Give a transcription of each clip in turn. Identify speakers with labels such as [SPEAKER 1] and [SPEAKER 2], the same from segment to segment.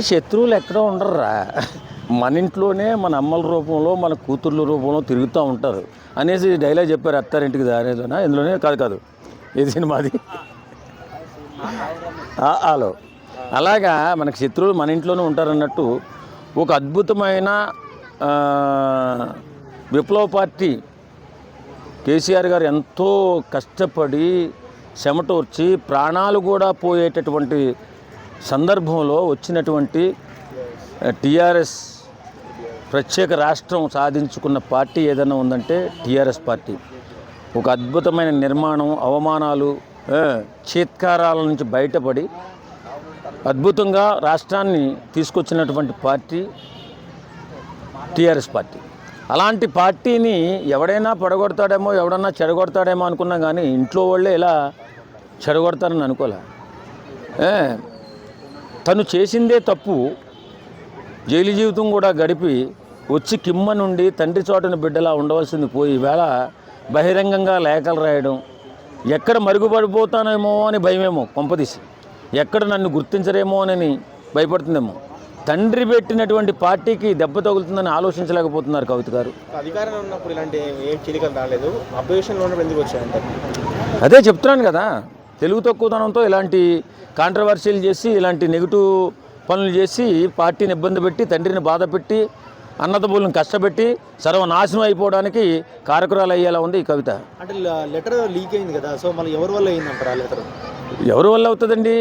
[SPEAKER 1] శత్రువులు ఎక్కడో ఉండరురా. మన ఇంట్లోనే మన అమ్మల రూపంలో మన కూతుర్ల రూపంలో తిరుగుతూ ఉంటారు. అనేసి డైలాగ్ చెప్పారు అత్తారింటికి దారేదోనా ఇందులోనే? కాదు కాదు. ఏ సినిమాది హలో. అలాగా మనకు శత్రువులు మన ఇంట్లోనే ఉంటారన్నట్టు ఒక అద్భుతమైన విప్లవ పార్టీ కేసీఆర్ గారు ఎంతో కష్టపడి చెమటోర్చి ప్రాణాలు కూడా పోయేటటువంటి సందర్భంలో వచ్చినటువంటి టీఆర్ఎస్ ప్రత్యేక రాష్ట్రం సాధించుకున్న పార్టీ ఏదైనా ఉందంటే టీఆర్ఎస్ పార్టీ. ఒక అద్భుతమైన నిర్మాణం అవమానాలు చీత్కారాల నుంచి బయటపడి అద్భుతంగా రాష్ట్రాన్ని తీసుకొచ్చినటువంటి పార్టీ టీఆర్ఎస్ పార్టీ. అలాంటి పార్టీని ఎవడైనా పడగొడతాడేమో ఎవడన్నా చెడగొడతాడేమో అనుకున్నా కానీ ఇంట్లో వాళ్ళే ఇలా చెడగొడతారని అనుకోలే. తను చేసిందే తప్పు. జైలు జీవితం కూడా గడిపి వచ్చి కిమ్మ నుండి తండ్రి చోటన బిడ్డలా ఉండవలసింది పోయి ఈవేళ బహిరంగంగా లేఖలు రాయడం. ఎక్కడ మరుగుపడిపోతానేమో అని భయమేమో కొంపదీసి ఎక్కడ నన్ను గుర్తించరేమో అని భయపడుతుందేమో. తండ్రి పెట్టినటువంటి పార్టీకి దెబ్బ తగులుతుందని ఆలోచించలేకపోతున్నారు కవిత గారు.
[SPEAKER 2] అధికారంలో ఉన్నప్పుడు ఇలాంటి ఏం చిలికలు రాలేదు. అపోజిషన్లో ఉన్నప్పుడు ఎందుకు వచ్చాయంటే
[SPEAKER 1] అదే చెప్తున్నాను కదా. తెలుగు తక్కువతనంతో ఇలాంటి కాంట్రవర్సీలు చేసి ఇలాంటి నెగిటివ్ పనులు చేసి పార్టీని ఇబ్బంది పెట్టి తండ్రిని బాధ పెట్టి అన్నదమ్ములను కష్టపెట్టి సర్వనాశనం అయిపోవడానికి కారకురాలు అయ్యేలా ఉంది ఈ కవిత.
[SPEAKER 2] అంటే లెటర్ లీక్ అయింది కదా సో మళ్ళీ ఎవరి వల్ల అయిందంటారు ఆ లెటర్?
[SPEAKER 1] ఎవరి వల్ల అవుతుందండి?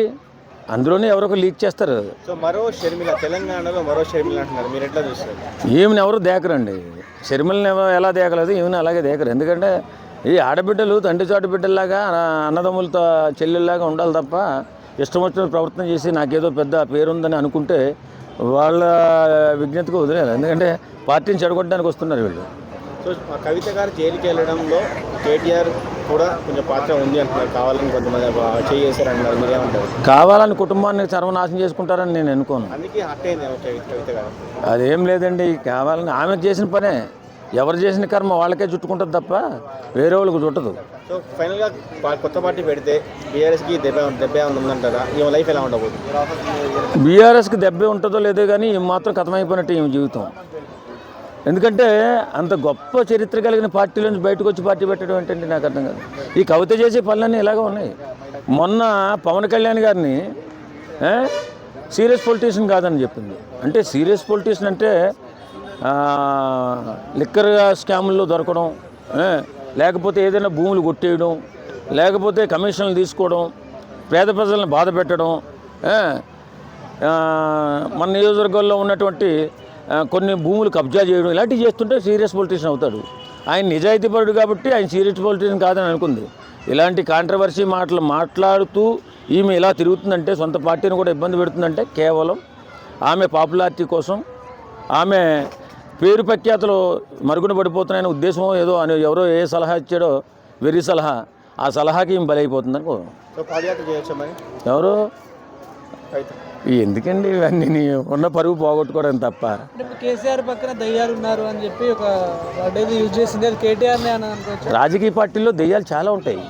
[SPEAKER 1] అందులోనే ఎవరొక లీక్ చేస్తారు.
[SPEAKER 2] సో మరో షర్మిల తెలంగాణలో మరో షర్మిల అంటున్నారు మీరు ఎట్లా చూస్తారు?
[SPEAKER 1] ఈమెను ఎవరు దేకరండి? షర్మిలని ఎలా దేకలేదు? ఈమెను అలాగే దేకరు. ఎందుకంటే ఈ ఆడబిడ్డలు తండ్రి చాటు బిడ్డల్లాగా అన్న- అన్నదమ్ములతో చెల్లెల్లాగా ఉండాలి తప్ప ఇష్టం వచ్చిన ప్రవర్తన చేసి నాకేదో పెద్ద పేరుందని అనుకుంటే వాళ్ళ విజ్ఞతకు వదిలేదు ఎందుకంటే పార్టీని చెడగొట్టడానికి వస్తున్నారు వీళ్ళు.
[SPEAKER 2] సో కవిత గారు జైలుకి వెళ్ళడంలో కేటీఆర్ కూడా కొంచెం పాత్ర ఉంది అంటున్నారు. కావాలని కొంతమంది చేసారు అంటున్నారు మీరేమంటారు?
[SPEAKER 1] కావాలని కుటుంబాన్ని సర్వనాశనం చేసుకుంటారని నేను అనుకోను
[SPEAKER 2] అందుకే హట్ అయింది కవిత గారు.
[SPEAKER 1] అదేం లేదండి కావాలని ఆమె చేసిన పనే. ఎవరు చేసిన కర్మ వాళ్ళకే చుట్టుకుంటుంది తప్ప వేరే వాళ్ళకి చుట్టదు.
[SPEAKER 2] సో ఫైనల్గా కొత్త పార్టీ పెడితే బీఆర్ఎస్కి దెబ్బ దెబ్బ ఉందంటారా ఈమె లైఫ్ ఎలా ఉండబోతుంది?
[SPEAKER 1] బీఆర్ఎస్కి దెబ్బే ఉంటుందో లేదో కానీ ఈమె మాత్రం కథమైపోయినట్టు ఈమె జీవితం. ఎందుకంటే అంత గొప్ప చరిత్ర కలిగిన పార్టీ నుంచి బయటకు వచ్చి పార్టీ పెట్టడం ఏంటంటే నాకు అర్థం కాదు. ఈ కవిత చేసే పనులన్నీ ఇలాగే ఉన్నాయి. మొన్న పవన్ కళ్యాణ్ గారిని సీరియస్ పొలిటీషియన్ కాదని చెప్పింది. అంటే సీరియస్ పొలిటీషియన్ అంటే లిక్కర్ స్కాముల్లో దొరకడం లేకపోతే ఏదైనా భూములు కొట్టేయడం లేకపోతే కమిషన్లు తీసుకోవడం పేద ప్రజలను బాధ పెట్టడం మన నియోజకవర్గంలో ఉన్నటువంటి కొన్ని భూములు కబ్జా చేయడం ఇలాంటివి చేస్తుంటే సీరియస్ పొలిటీషియన్ అవుతాడు. ఆయన నిజాయితీపరుడు కాబట్టి ఆయన సీరియస్ పొలిటీషియన్ కాదని అనుకుంది. ఇలాంటి కాంట్రవర్సీ మాటలు మాట్లాడుతూ ఈమె ఇలా తిరుగుతుందంటే సొంత పార్టీని కూడా ఇబ్బంది పెడుతుందంటే కేవలం ఆమె పాపులారిటీ కోసం ఆమె పేరు ప్రఖ్యాతలు మరుగున పడిపోతున్నాయనే ఉద్దేశం ఏదో అని ఎవరో ఏ సలహా ఇచ్చాడో వెర్రి సలహా ఆ సలహాకి
[SPEAKER 2] చేయొచ్చా మరి?
[SPEAKER 1] ఎవరు? ఎందుకండి ఇవన్నీ? నీ ఉన్న పరువు పోగొట్టుకోవడం తప్ప.
[SPEAKER 3] కేసీఆర్ పక్కన దయ్యాలు ఉన్నారు అని చెప్పి ఒక యూజ్ చేసింది. అది కేటీఆర్నే అని అనుకోవచ్చు?
[SPEAKER 1] రాజకీయ పార్టీల్లో దెయ్యాలు చాలా ఉంటాయి.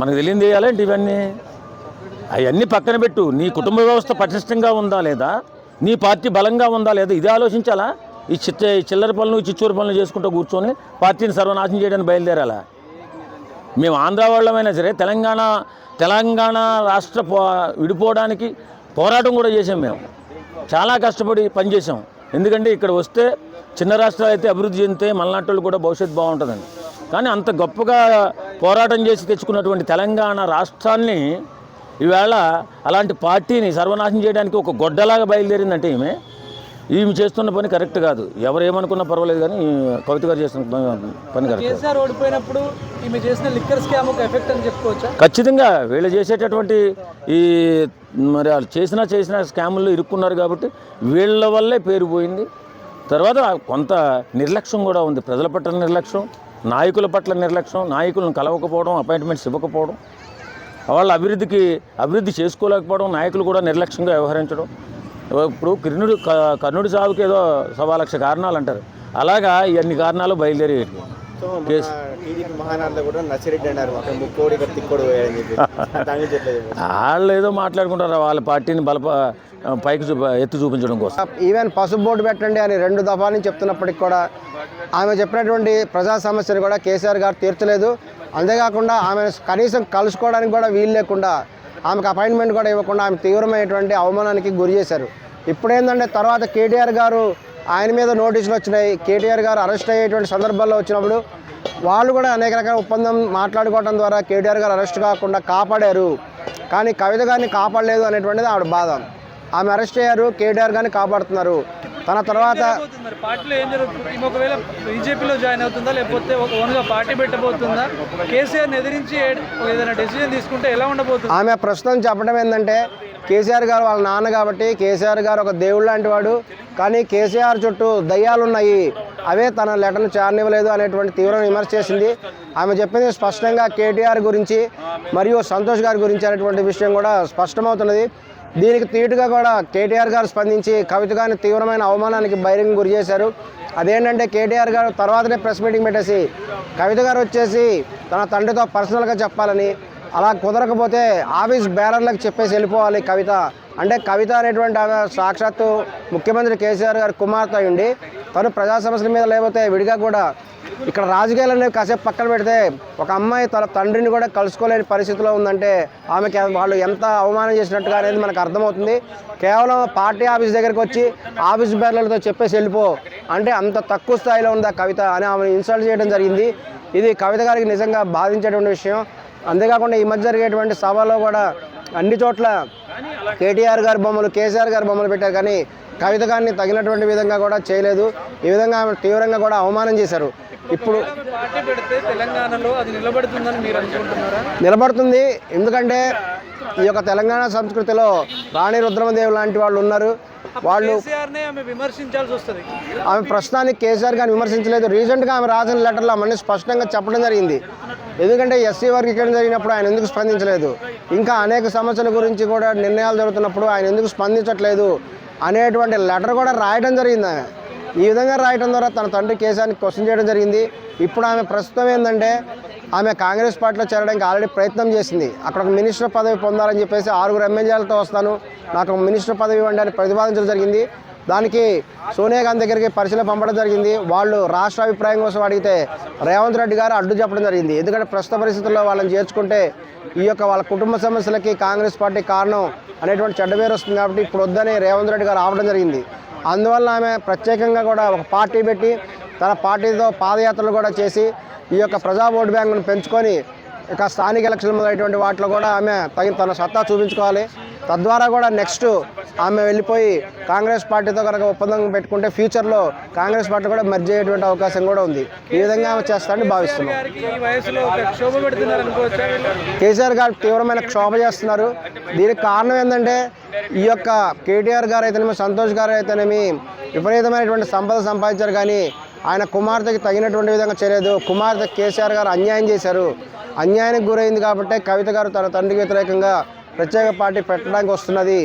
[SPEAKER 1] మనకు తెలియని దెయ్యాలేంటి ఇవన్నీ? అవన్నీ పక్కన పెట్టు. నీ కుటుంబ వ్యవస్థ పటిష్టంగా ఉందా లేదా? నీ పార్టీ బలంగా ఉందా లేదా? ఇది ఆలోచించాలా? ఈ చిత్త ఈ చిల్లర పనులు చిచ్చూరు పనులు చేసుకుంటూ కూర్చొని పార్టీని సర్వనాశనం చేయడానికి బయలుదేరాలా? మేము ఆంధ్ర వాళ్ళమైనా సరే తెలంగాణ తెలంగాణ రాష్ట్ర పో విడిపోవడానికి పోరాటం కూడా చేసాం మేము. చాలా కష్టపడి పనిచేసాం ఎందుకంటే ఇక్కడ వస్తే చిన్న రాష్ట్రాలు అయితే అభివృద్ధి చెందితే మలనాటి కూడా భవిష్యత్తు బాగుంటుందని కానీ అంత గొప్పగా పోరాటం చేసి తెచ్చుకున్నటువంటి తెలంగాణ రాష్ట్రాన్ని ఈవేళ అలాంటి పార్టీని సర్వనాశనం చేయడానికి ఒక గొడ్డలాగా బయలుదేరిందంటే ఈమె. ఈమె చేస్తున్న పని కరెక్ట్ కాదు. ఎవరు ఏమనుకున్నా పర్వాలేదు కానీ కవిత గారు చేస్తున్న పని- కరెక్ట్.
[SPEAKER 3] కేసీఆర్ ఓడిపోయినప్పుడు ఈమె చేసిన లిక్కర్ స్కామ్ ఒక ఎఫెక్ట్ అని చెప్పుకోవచ్చా?
[SPEAKER 1] ఖచ్చితంగా వీళ్ళు చేసేటటువంటి ఈ మరి వాళ్ళు చేసిన చేసిన స్కాముల్లో ఇరుక్కున్నారు కాబట్టి వీళ్ళ వల్లే పేరు పోయింది. తర్వాత కొంత నిర్లక్ష్యం కూడా ఉంది. ప్రజల పట్ల నిర్లక్ష్యం నాయకుల పట్ల నిర్లక్ష్యం నాయకులను కలవకపోవడం అపాయింట్మెంట్స్ ఇవ్వకపోవడం వాళ్ళ అభివృద్ధికి అభివృద్ధి చేసుకోలేకపోవడం నాయకులు కూడా నిర్లక్ష్యంగా వ్యవహరించడం. ఇప్పుడు కర్ణుడు క- కర్ణుడి సాగుకి ఏదో సవా లక్ష కారణాలు అంటారు అలాగా ఇవన్నీ కారణాలు
[SPEAKER 2] చెప్పారు?
[SPEAKER 1] వాళ్ళు ఏదో మాట్లాడుకుంటారు వాళ్ళ పార్టీని బలప పైకి ఎత్తి చూపించడం కోసం.
[SPEAKER 4] ఈవెన్ పసుపు బోర్డు పెట్టండి అని రెండు దఫాల నుంచి చెప్తున్నప్పటికి కూడా ఆమె చెప్పినటువంటి ప్రజా సమస్యను కూడా కేసీఆర్ గారు తీర్చలేదు. అంతేకాకుండా ఆమె కనీసం కలుసుకోవడానికి కూడా వీలు లేకుండా ఆమెకు అపాయింట్మెంట్ కూడా ఇవ్వకుండా ఆమె తీవ్రమైనటువంటి అవమానానికి గురి చేశారు. ఇప్పుడేందంటే తర్వాత కేటీఆర్ గారు ఆయన మీద నోటీసులు వచ్చినాయి. కేటీఆర్ గారు అరెస్ట్ అయ్యేటువంటి సందర్భాల్లో వచ్చినప్పుడు వాళ్ళు కూడా అనేక రకాల ఒప్పందం మాట్లాడుకోవడం ద్వారా కేటీఆర్ గారు అరెస్ట్ కాకుండా కాపాడారు. కానీ కవిత గారిని కాపాడలేదు అనేటువంటిది ఆవిడ బాధ. ఆమె అరెస్ట్ అయ్యారు కేటీఆర్ గారిని కాపాడుతున్నారు. తన తర్వాత
[SPEAKER 3] జరగబోతుంది మరి? పార్టీలో ఏం జరుగుతుంది? ఈమె ఒకవేళ బీజేపీలో జాయిన్ అవుతుందా? లేకపోతే ఒక ఓన్గా పార్టీ పెట్టబోతుందా? కేసీఆర్ని ఎదిరించి ఏదైనా డెసిజన్ తీసుకుంటే ఎలా ఉండబోతుంది?
[SPEAKER 4] ఆమె ప్రస్తుతం చెప్పడం ఏంటంటే కేసీఆర్ గారు వాళ్ళ నాన్న కాబట్టి కేసీఆర్ గారు ఒక దేవుడు లాంటి వాడు. కానీ కేసీఆర్ చుట్టూ దయ్యాలు ఉన్నాయి. అవే తన లెటర్ను చేరనివ్వలేదు అనేటువంటి తీవ్ర విమర్శ చేసింది. ఆమె చెప్పింది స్పష్టంగా కేటీఆర్ గురించి మరియు సంతోష్ గారి గురించి అనేటువంటి విషయం కూడా స్పష్టమవుతున్నది. దీనికి తీటుగా కూడా కేటీఆర్ గారు స్పందించి కవిత గారిని తీవ్రమైన అవమానానికి బహిరంగ గురి చేశారు. అదేంటంటే కేటీఆర్ గారు తర్వాతనే ప్రెస్ మీటింగ్ పెట్టేసి కవిత గారు వచ్చేసి తన తండ్రితో పర్సనల్గా చెప్పాలని అలా కుదరకపోతే ఆఫీస్ బేరర్లకు చెప్పేసి వెళ్ళిపోవాలి కవిత. అంటే కవిత అనేటువంటి ఆమె సాక్షాత్తు ముఖ్యమంత్రి కేసీఆర్ గారు కుమార్తె ఉండి తను ప్రజా సమస్యల మీద లేకపోతే విడిగా కూడా ఇక్కడ రాజకీయాలు అనేవి కాసేపు పక్కన పెడితే ఒక అమ్మాయి తన తండ్రిని కూడా కలుసుకోలేని పరిస్థితిలో ఉందంటే ఆమెకి వాళ్ళు ఎంత అవమానం చేసినట్టుగా అనేది మనకు అర్థమవుతుంది. కేవలం పార్టీ ఆఫీస్ దగ్గరికి వచ్చి ఆఫీస్ బేర్లతో చెప్పేసి వెళ్ళిపో. అంటే అంత తక్కువ స్థాయిలో ఉంది ఆ కవిత అని ఆమెను ఇన్సల్ట్ చేయడం జరిగింది. ఇది కవిత గారికి నిజంగా బాధించేటువంటి విషయం. అంతేకాకుండా ఈ మధ్య జరిగేటువంటి సభలో కూడా అన్ని చోట్ల కేటీఆర్ గారి బొమ్మలు కేసీఆర్ గారి బొమ్మలు పెట్టారు. కానీ కవిత గారిని తగినటువంటి విధంగా కూడా చేయలేదు. ఈ విధంగా ఆమె తీవ్రంగా కూడా అవమానం చేశారు. ఇప్పుడు
[SPEAKER 3] పార్టీ పెడితే తెలంగాణలో అది నిలబడుతుందని మీరు అనుకుంటున్నారా?
[SPEAKER 4] నిలబడుతుంది. ఎందుకంటే ఈ యొక్క తెలంగాణ సంస్కృతిలో రాణి రుద్రమదేవి లాంటి వాళ్ళు ఉన్నారు. వాళ్ళు
[SPEAKER 3] ఆమె విమర్శించాల్సి వస్తుంది.
[SPEAKER 4] ఆమె ప్రస్తుతానికి కేసీఆర్ గారిని విమర్శించలేదు. రీసెంట్గా ఆమె రాసిన లెటర్లో అవన్నీ స్పష్టంగా చెప్పడం జరిగింది. ఎందుకంటే ఎస్సీ వర్గీకరణ జరిగినప్పుడు ఆయన ఎందుకు స్పందించలేదు? ఇంకా అనేక సమస్యల గురించి కూడా నిర్ణయాలు జరుగుతున్నప్పుడు ఆయన ఎందుకు స్పందించట్లేదు? అనేటువంటి లెటర్ కూడా రాయడం జరిగింది ఆమె. ఈ విధంగా రాయడం ద్వారా తన తండ్రి కేసానికి క్వశ్చన్ చేయడం జరిగింది. ఇప్పుడు ఆమె ప్రస్తుతం ఏంటంటే ఆమె కాంగ్రెస్ పార్టీలో చేరడానికి ఆల్రెడీ ప్రయత్నం చేసింది. అక్కడ ఒక మినిస్టర్ పదవి పొందాలని చెప్పేసి ఆరుగురు ఎమ్మెల్యేలతో వస్తాను. నాకు ఒక మినిస్టర్ పదవి ఇవ్వండి అని ప్రతిపాదించడం జరిగింది. దానికి సోనియా గాంధీ దగ్గరికి పరిశీలన పంపడం జరిగింది. వాళ్ళు రాష్ట్ర అభిప్రాయం కోసం అడిగితే రేవంత్ రెడ్డి గారు అడ్డు చెప్పడం జరిగింది. ఎందుకంటే ప్రస్తుత పరిస్థితుల్లో వాళ్ళని చేర్చుకుంటే ఈ యొక్క వాళ్ళ కుటుంబ సమస్యలకి కాంగ్రెస్ పార్టీ కారణం అనేటువంటి చెడ్డ పేరు వస్తుంది కాబట్టి ఇప్పుడు వద్దని రేవంత్ రెడ్డి గారు ఆపడం జరిగింది. అందువల్ల ఆమె ప్రత్యేకంగా కూడా ఒక పార్టీ పెట్టి తన పార్టీతో పాదయాత్రలు కూడా చేసి ఈ యొక్క ప్రజా ఓటు బ్యాంకును పెంచుకొని ఇక స్థానిక ఎలక్షన్ మొదలైనటువంటి వాటిలో కూడా ఆమె తగిన తన సత్తా చూపించుకోవాలి. తద్వారా కూడా నెక్స్ట్ ఆమె వెళ్ళిపోయి కాంగ్రెస్ పార్టీతో కనుక ఒప్పందం పెట్టుకుంటే ఫ్యూచర్లో కాంగ్రెస్ పార్టీ కూడా మర్జ్ అయ్యేటువంటి అవకాశం కూడా ఉంది. ఈ విధంగా ఆమె చేస్తారని భావిస్తున్నాం. కేసీఆర్ గారు తీవ్రమైన క్షోభ చేస్తున్నారు. దీనికి కారణం ఏంటంటే ఈ యొక్క కేటీఆర్ గారు అయితేనేమి సంతోష్ గారు అయితేనేమి విపరీతమైనటువంటి సంపద సంపాదించారు కానీ ఆయన కుమార్తెకి తగినటువంటి విధంగా చేయలేదు. కుమార్తె కేసీఆర్ గారు అన్యాయం చేశారు. అన్యాయానికి గురైంది కాబట్టి కవిత గారు తన తండ్రికి వ్యతిరేకంగా ప్రత్యేక పార్టీ పెట్టడానికి వస్తున్నది.